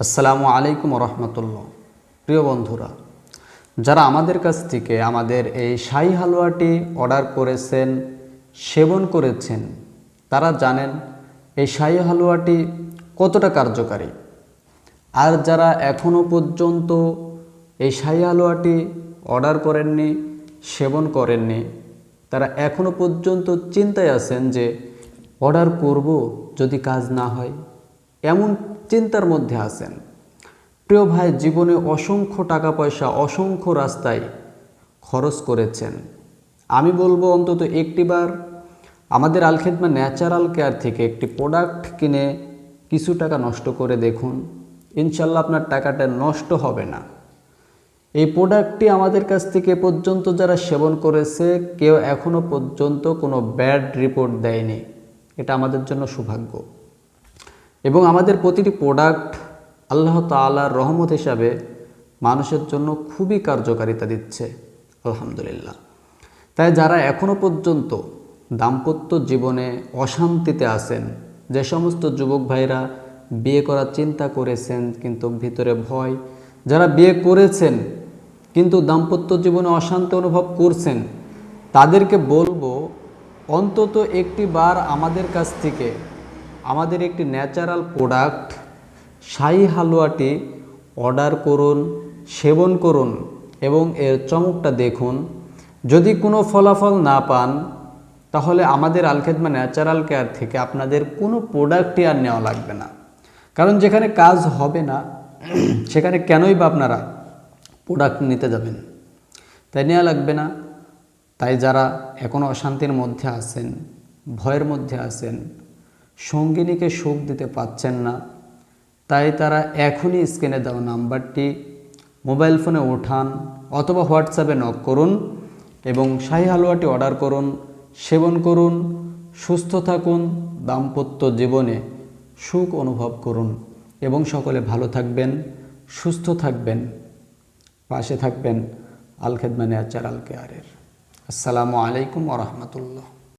আসসালামু আলাইকুম রহমতুল্লাহ প্রিয় বন্ধুরা, যারা আমাদের কাছ থেকে আমাদের এই শাহি হালুয়াটি অর্ডার করেছেন, সেবন করেছেন, তারা জানেন এই শাহি হালুয়াটি কতটা কার্যকারী। আর যারা এখনও পর্যন্ত এই শাহি হালুয়াটি অর্ডার করেননি, সেবন করেননি, তারা এখনও পর্যন্ত চিন্তায় আছেন যে অর্ডার করব যদি কাজ না হয়। এমন চিন্তার মধ্যে আছেন। প্রিয় ভাই, জীবনে অসংখ্য টাকা পয়সা, অসংখ্য রাস্তায় খরচ করেছেন। আমি বলব অন্তত একটিবার, আমাদের আলখেদমা ন্যাচারাল কেয়ার থেকে একটি প্রোডাক্ট কিনে কিছু টাকা নষ্ট করে দেখুন। ইনশাল্লাহ আপনার টাকাটা নষ্ট হবে না। এই প্রোডাক্টটি আমাদের কাছ থেকে পর্যন্ত যারা সেবন করেছে, কেউ এখনও পর্যন্ত কোনো ব্যাড রিপোর্ট দেয়নি। এটা আমাদের জন্য সৌভাগ্য। এবং আমাদের প্রতিটি প্রোডাক্ট আল্লাহ তাআলার রহমত হিসাবে মানুষের জন্য খুবই কার্যকারিতা দিচ্ছে, আলহামদুলিল্লাহ। তাই যারা এখনও পর্যন্ত দাম্পত্য জীবনে অশান্তিতে আছেন, যে সমস্ত যুবক ভাইরা বিয়ে করার চিন্তা করেছেন কিন্তু ভিতরে ভয়, যারা বিয়ে করেছেন কিন্তু দাম্পত্য জীবনে অশান্তি অনুভব করছেন, তাদেরকে বলব অন্তত একটি বার আমাদের কাছ থেকে আমাদের একটি ন্যাচারাল প্রোডাক্ট শাহি হালুয়াটি অর্ডার করুন, সেবন করুন এবং এর চমকটা দেখুন। যদি কোনো ফলাফল না পান, তাহলে আমাদের আলখেদমা ন্যাচারাল কেয়ার থেকে আপনাদের কোনো প্রোডাক্টই আর নেওয়া লাগবে না। কারণ যেখানে কাজ হবে না, সেখানে কেনই বা আপনারা প্রোডাক্ট নিতে যাবেন? তাই নেওয়া লাগবে না। তাই যারা এখনও অশান্তির মধ্যে আছেন, ভয়ের মধ্যে আছেন সঙ্গিনীকে সুখ দিতে পাচ্ছেন না। তাই তারা এখনই স্ক্রিনে দেওয়া নাম্বারটি, মোবাইল ফোনে ওঠান অথবা হোয়াটসঅ্যাপে নক করুন এবং শাহি হালুয়াটি অর্ডার করুন, সেবন করুন, সুস্থ থাকুন, দাম্পত্য জীবনে সুখ অনুভব করুন এবং সকলে ভালো থাকবেন, সুস্থ থাকবেন, পাশে থাকবেন আল খেদমানে আচার আল কেয়ারের আসসালামু আলাইকুম ওরহমতুল্লাহ